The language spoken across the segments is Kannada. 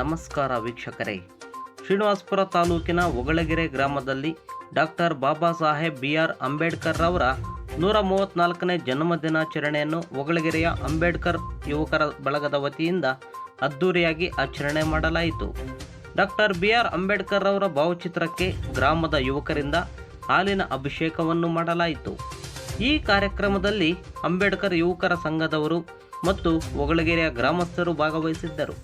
ನಮಸ್ಕಾರ ವೀಕ್ಷಕರೇ. ಶ್ರೀನಿವಾಸಪುರ ತಾಲೂಕಿನ ಒಗಳಗೆರೆ ಗ್ರಾಮದಲ್ಲಿ doctor Baba Saheb B R Ambedkar ರವರ ನೂರ ಮೂವತ್ತ್ನಾಲ್ಕನೇ ಜನ್ಮದಿನಾಚರಣೆಯನ್ನು ಒಗಳಗೆರೆಯ ಅಂಬೇಡ್ಕರ್ ಯುವಕರ ಬಳಗದ ವತಿಯಿಂದ ಅದ್ದೂರಿಯಾಗಿ ಆಚರಣೆ ಮಾಡಲಾಯಿತು. ಡಾಕ್ಟರ್ ಬಿ ಆರ್ ಅಂಬೇಡ್ಕರ್ ರವರ ಭಾವಚಿತ್ರಕ್ಕೆ ಗ್ರಾಮದ ಯುವಕರಿಂದ ಹಾಲಿನ ಅಭಿಷೇಕವನ್ನು ಮಾಡಲಾಯಿತು. ಈ ಕಾರ್ಯಕ್ರಮದಲ್ಲಿ ಅಂಬೇಡ್ಕರ್ ಯುವಕರ ಸಂಘದವರು ಮತ್ತು ಒಗಳಗೆರೆಯ ಗ್ರಾಮಸ್ಥರು ಭಾಗವಹಿಸಿದ್ದರು.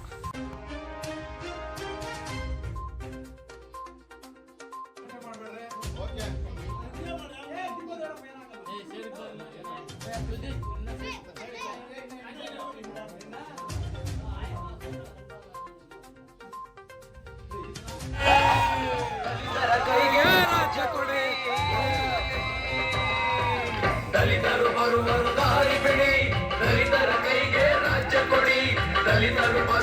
ದಲಿತರು ಬರುವರು ದಾರಿ ಬಿಡಿ ದಲಿತರ ಕೈಗೆ ರಾಜ್ಯ ಕೊಡಿ ದಲಿತರು ಬರುವರು